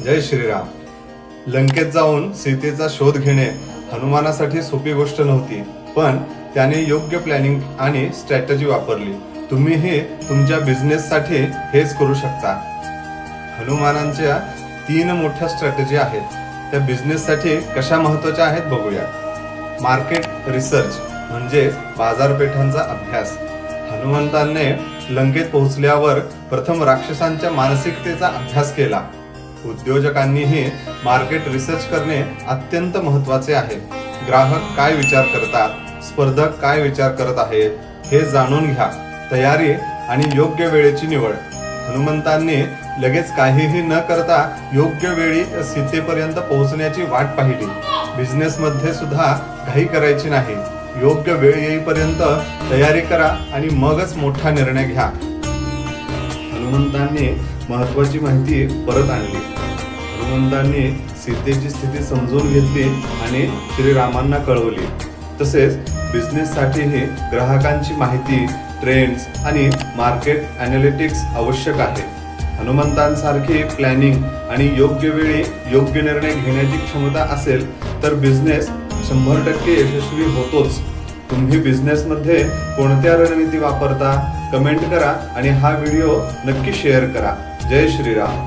जय श्रीराम. लंकेत जाऊन सीतेचा शोध घेणे हनुमानासाठी सोपी गोष्ट नव्हती पण त्याने योग्य प्लॅनिंग आणि स्ट्रॅटजी वापरली. तुम्हीही तुमच्या बिझनेससाठी हेच करू शकता. हनुमानांच्या तीन मोठ्या स्ट्रॅटेजी आहेत. त्या बिझनेससाठी कशा महत्त्वाच्या आहेत बघूया. मार्केट रिसर्च म्हणजे बाजारपेठांचा अभ्यास. हनुमंतांनी लंकेत पोहोचल्यावर प्रथम राक्षसांच्या मानसिकतेचा अभ्यास केला. उद्योजकांनीही मार्केट रिसर्च करणे अत्यंत महत्त्वाचे आहे. ग्राहक काय विचार करतात? स्पर्धक काय विचार करत आहेत? हे जाणून घ्या. तयारी आणि योग्य वेळेची निवड. हनुमंतांनी लगेच काहीही न करता योग्य वेळी सीतेपर्यंत पोहोचण्याची वाट पाहिली. बिझनेस मध्ये सुद्धा घाई करायची नाही. योग्य वेळ येईपर्यंत तयारी करा आणि मगच मोठा निर्णय घ्या. हनुमंतांनी महत्वाची माहिती परत आणली. हनुमंतांनी सीतेची स्थिती समजून घेतली आणि श्रीरामांना कळवली. तसेच बिझनेससाठीही ग्राहकांची माहिती ट्रेंड्स आणि मार्केट अनालिटिक्स आवश्यक आहे. हनुमंतांसारखे प्लॅनिंग आणि योग्य वेळी योग्य निर्णय घेण्याची क्षमता असेल तर बिझनेस शंभर टक्के यशस्वी होतोच. तुम्ही बिझनेसमध्ये कोणत्या रणनीती वापरता कमेंट करा आणि हा व्हिडिओ नक्की शेअर करा. जय श्रीराम.